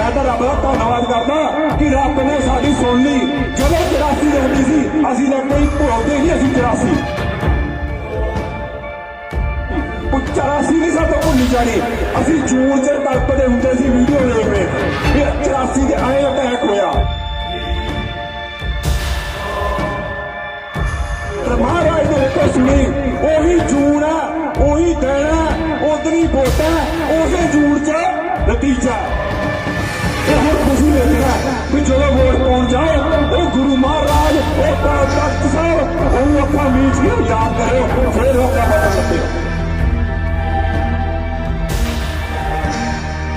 ਮੈਂ ਤਾਂ ਰੱਬ ਦਾ ਧੰਨਵਾਦ ਕਰਦਾ ਕਿ ਰੱਬ ਨੇ ਸਾਡੀ ਸੁਣ ਲਈ ਜਦੋਂ 84 ਦੇ ਸੀ, ਅਸੀਂ ਤਾਂ ਕੋਈ ਭੁੱਲਦੇ ਨਹੀਂ ਅਸੀਂ 84 84 ਨਹੀਂ ਸਾਡਾ ਭੁੱਲੀ ਜਾਣੀ। ਅਸੀਂ ਜੂਨ ਚ ਤੜਪਦੇ ਹੁੰਦੇ ਸੀ ਵੀਡੀਓ ਦੇਖ ਫਿਰ 84 ਦੇ ਆਏ ਅਟੈਕ ਹੋਇਆ। ਮਹਾਰਾਜ ਦੇ ਉੱਤੇ ਸੁਣੀ, ਉਹੀ ਜੂਨ ਹੈ ਉਹੀ ਦਿਨ ਹੈ ਉਦਰੀ ਵੋਟਾਂ, ਉਸੇ ਜੂਨ ਚ ਨਤੀਜਾ। ਹੁਣ ਵੀ ਜਦੋਂ ਵੋਟ ਪਾਉਣ ਜਾਓ ਉਹ ਗੁਰੂ ਮਹਾਰਾਜ, ਉਹ ਤਖਤ ਸਾਹਿਬ, ਉਹ ਅੱਖਾਂ ਮੀਚ ਕੇ ਯਾਦ ਕਰਿਓ ਫਿਰ ਹੋਗਾ ਪਤਾ ਲੱਗੇ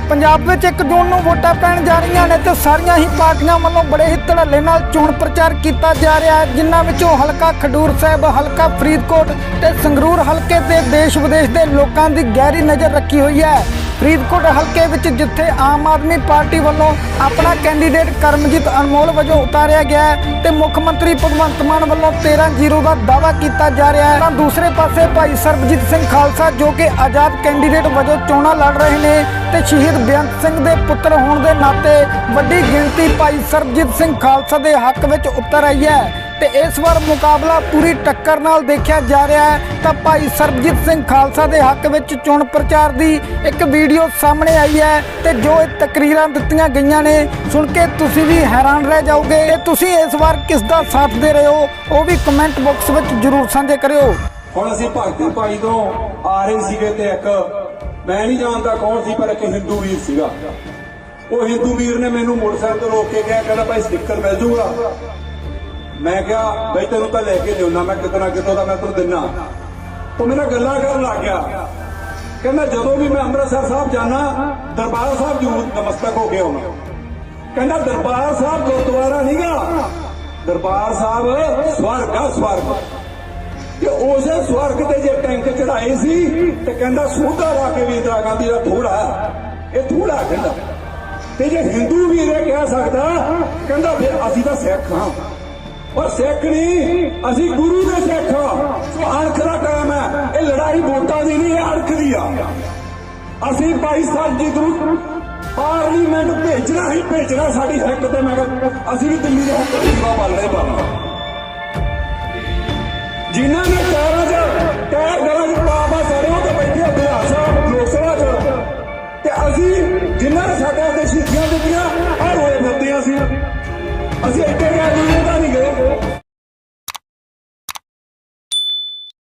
ਪੰਜਾਬ ਵਿੱਚ 1 ਜੂਨ ਨੂੰ ਵੋਟਾਂ ਪੈਣ ਜਾ ਰਹੀਆਂ ਨੇ ਤੇ ਸਾਰੀਆਂ ਹੀ ਪਾਰਟੀਆਂ ਵੱਲੋਂ ਬੜੇ ਹੀ ਧੜੱਲੇ ਨਾਲ ਚੋਣ ਪ੍ਰਚਾਰ ਕੀਤਾ ਜਾ ਰਿਹਾ ਹੈ, ਜਿਨ੍ਹਾਂ ਵਿੱਚੋਂ ਹਲਕਾ ਖਡੂਰ ਸਾਹਿਬ, ਹਲਕਾ ਫਰੀਦਕੋਟ ਤੇ ਸੰਗਰੂਰ ਹਲਕੇ ਤੇ ਦੇਸ਼ ਵਿਦੇਸ਼ ਦੇ ਲੋਕਾਂ ਦੀ ਗਹਿਰੀ ਨਜ਼ਰ ਰੱਖੀ ਹੋਈ ਹੈ। ਫਰੀਦਕੋਟ ਹਲਕੇ ਵਿੱਚ ਜਿੱਥੇ ਆਮ ਆਦਮੀ ਪਾਰਟੀ ਵੱਲੋਂ ਆਪਣਾ ਕੈਂਡੀਡੇਟ ਕਰਮਜੀਤ ਅਨਮੋਲ ਵਜੋਂ ਉਤਾਰਿਆ ਗਿਆ ਹੈ ਤੇ ਮੁੱਖ ਮੰਤਰੀ ਭਗਵੰਤ ਮਾਨ ਵੱਲੋਂ 13-0 ਦਾ ਦਾਅਵਾ ਕੀਤਾ ਜਾ ਰਿਹਾ ਹੈ। ਤਾਂ ਦੂਸਰੇ ਪਾਸੇ ਭਾਈ ਸਰਬਜੀਤ ਸਿੰਘ ਖਾਲਸਾ ਜੋ ਕਿ ਆਜ਼ਾਦ ਕੈਂਡੀਡੇਟ ਵਜੋਂ ਚੋਣਾਂ ਲੜ ਰਹੇ ਨੇ ਤੇ ਸ਼ਹੀਦ ਬੇਅੰਤ ਸਿੰਘ ਦੇ ਪੁੱਤਰ ਹੋਣ ਦੇ ਨਾਤੇ ਵੱਡੀ ਗਿਣਤੀ ਭਾਈ ਸਰਬਜੀਤ ਸਿੰਘ ਖਾਲਸਾ ਦੇ ਹੱਕ ਵਿੱਚ ਉਤਰ ਆਈ ਹੈ। ਤੇ ਇਸ ਵਾਰ ਮੁਕਾਬਲਾ ਪੂਰੀ ਟੱਕਰ ਨਾਲ ਦੇਖਿਆ ਜਾ ਰਿਹਾ ਹੈ। ਤਾਂ ਭਾਈ ਸਰਬਜੀਤ ਸਿੰਘ ਖਾਲਸਾ ਦੇ ਹੱਕ ਵਿੱਚ ਚੋਣ ਪ੍ਰਚਾਰ ਦੀ ਇੱਕ ਵੀਡੀਓ ਸਾਹਮਣੇ ਆਈ ਹੈ ਤੇ ਜੋ ਇਹ ਤਕਰੀਰਾਂ ਦਿੱਤੀਆਂ ਗਈਆਂ ਨੇ, ਸੁਣ ਕੇ ਤੁਸੀਂ ਵੀ ਹੈਰਾਨ ਰਹਿ ਜਾਓਗੇ। ਤੇ ਤੁਸੀਂ ਇਸ ਵਾਰ ਕਿਸ ਦਾ ਸਾਥ ਦੇ ਰਹੇ ਹੋ, ਉਹ ਵੀ ਕਮੈਂਟ ਬਾਕਸ ਵਿੱਚ ਜਰੂਰ ਸਾਂਝੇ ਕਰਿਓ। ਹੁਣ ਅਸੀਂ ਭਗਤੀ ਭਾਈ ਤੋਂ ਆ ਰਹੇ ਸੀਗੇ ਤੇ ਇੱਕ, ਮੈਂ ਨਹੀਂ ਜਾਣਦਾ ਕੌਣ ਸੀ, ਪਰ ਇੱਕ ਹਿੰਦੂ ਵੀਰ ਸੀਗਾ। ਉਹ ਹਿੰਦੂ ਵੀਰ ਨੇ ਮੈਨੂੰ ਮੋਟਰਸਾਈਕਲ ਤੋਂ ਰੋਕ ਕੇ ਕਿਹਾ, ਕਹਿੰਦਾ ਭਾਈ ਸਟicker ਮਿਲ ਜੂਗਾ। ਮੈਂ ਕਿਹਾ, ਬਈ ਤੈਨੂੰ ਤਾਂ ਲੈ ਕੇ ਲਿਆਉਣਾ ਮੈਂ ਕਿਤਨਾ ਕਿਤੋਂ ਦਾ ਮੈਂ ਤੈਨੂੰ ਦਿੰਨਾ। ਉਹ ਮੇਰੇ ਗੱਲਾਂ ਕਰਨ ਲੱਗ ਗਿਆ। ਕਹਿੰਦਾ, ਜਦੋਂ ਵੀ ਮੈਂ ਅੰਮ੍ਰਿਤਸਰ ਸਾਹਿਬ ਜਾਣਾ, ਦਰਬਾਰ ਸਾਹਿਬ ਜ਼ਰੂਰ ਨਮਸਤਕ ਹੋ ਕੇ ਆਉਣਾ। ਕਹਿੰਦਾ, ਦਰਬਾਰ ਸਾਹਿਬ ਗੁਰਦੁਆਰਾ ਨਹੀਂਗਾ ਦਰਬਾਰ ਸਾਹਿਬ ਸਵਰਗ ਆ, ਸਵਰਗ। ਤੇ ਉਸੇ ਸਵਰਗ ਤੇ ਜੇ ਟੈਂਕ ਚੜਾਏ ਸੀ, ਤੇ ਕਹਿੰਦਾ ਸੋਧਾ ਲਾ ਕੇ ਵੀ ਇੰਦਰਾ ਗਾਂਧੀ ਦਾ ਥੋੜਾ ਇਹ ਥੋੜਾ ਕਹਿੰਦਾ। ਤੇ ਜੇ ਹਿੰਦੂ ਵੀਰ ਇਹ ਕਹਿ ਸਕਦਾ, ਕਹਿੰਦਾ, ਫਿਰ ਅਸੀਂ ਤਾਂ ਸਿੱਖ ਹਾਂ। ਉਹ ਸਿੱਖ ਨਹੀਂ, ਅਸੀਂ ਗੁਰੂ ਦੇ ਸਿੱਖ ਸੋ ਅਣਖ ਦਾ ਟਾਈਮ ਹੈ। ਇਹ ਲੜਾਈ ਵੋਟਾਂ ਦੀ ਨਹੀਂ, ਇਹ ਅਣਖ ਦੀ ਆ। ਅਸੀਂ ਭਾਈ ਸਾਹਿਬ ਜੀ ਨੂੰ ਪਾਰਲੀਮੈਂਟ ਭੇਜਣਾ ਹੀ ਭੇਜਣਾ ਸਾਡੀ ਸਿੱਖ ਤੇ ਮੈਂ ਅਸੀਂ ਵੀ ਦਿੱਲੀ ਦੇ ਹੱਕ ਦੀ ਸਵਾ ਬਣ ਬਾਬਾ ਜਿਨ੍ਹਾਂ ਨੇ ਕਾਰਾਂ 'ਚ, ਟਾਇਰ ਗਰਾਂ 'ਚ ਬਾਬਾ ਸਾਰੇ ਉਹ ਤੇ ਬੈਠੇ ਅਭਿਆਸ ਲੋਕ ਸਭਾ 'ਚ। ਤੇ ਅਸੀਂ ਜਿਨ੍ਹਾਂ ਨੇ ਸਾਡੇ ਤੇ ਸ਼ਹੀਦੀਆਂ ਦਿੱਤੀਆਂ ਆ ਰੋਏ ਫਿਰਦੇ ਅਸੀਂ। ਅਸੀਂ ਇੱਥੇ ਰਹਿ